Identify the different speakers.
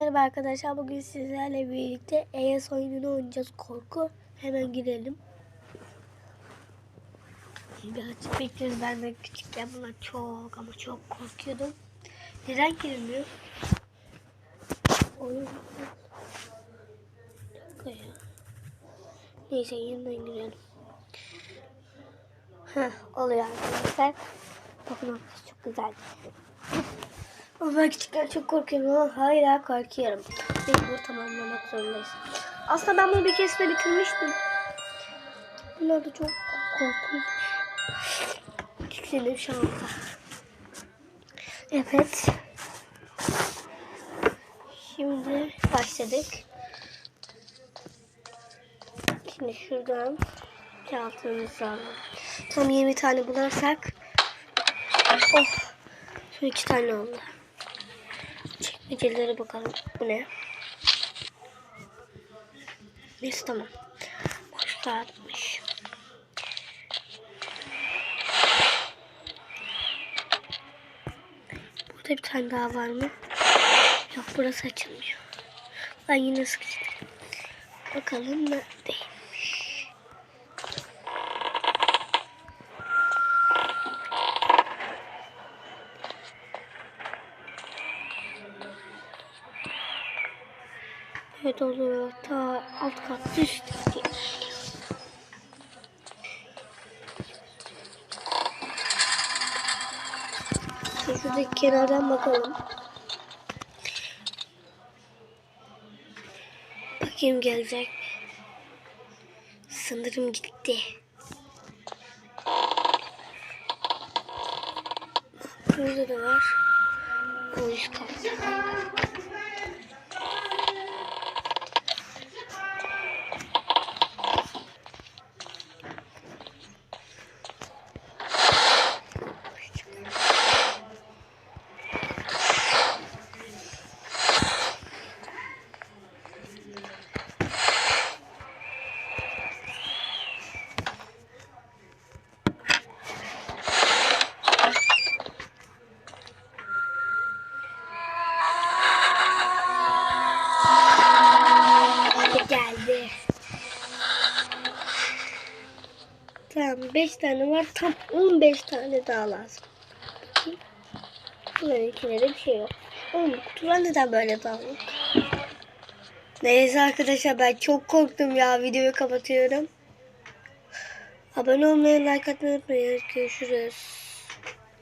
Speaker 1: Merhaba arkadaşlar bugün sizlerle birlikte ES oyununu oynayacağız. Korku. Hemen girelim. Birazcık bekliyoruz ben de küçükken buna çok ama çok korkuyordum. Neden girmiyor? Oyun dakika ya. Neyse yeniden girelim. Heh oluyor arkadaşlar. Bakın çok güzel ben küçükken çok korkuyorum hala korkuyorum. Mecbur tamamlamak zorundayız. Aslında ben bunu bir kez de bitirmiştim. Bunlar da çok korkunç. Tiksindim şu anda. Evet. Şimdi başladık. Şimdi şuradan altımızı alalım. Tam 20 tane bulursak. Of. Son iki tane oldu. Çekmecelere bakalım. Bu ne? Neyse tamam. Başta atmış. Burada bir tane daha var mı? Yok burası açılmıyor. Ben yine sıkıştım. Bakalım neredeymiş. Evet oluyor. Ta alt kat düştü. Şuradaki kenardan bakalım. Bakayım gelecek? Sanırım gitti. Burada da var. O üst katta. Tamam 5 tane var. Tam 15 tane daha lazım. Bunların ikilerde bir şey yok. Oğlum kutular neden böyle dağınık? Neyse arkadaşlar ben çok korktum ya. Videoyu kapatıyorum. Abone olmayı, like atmayı unutmayın. Görüşürüz.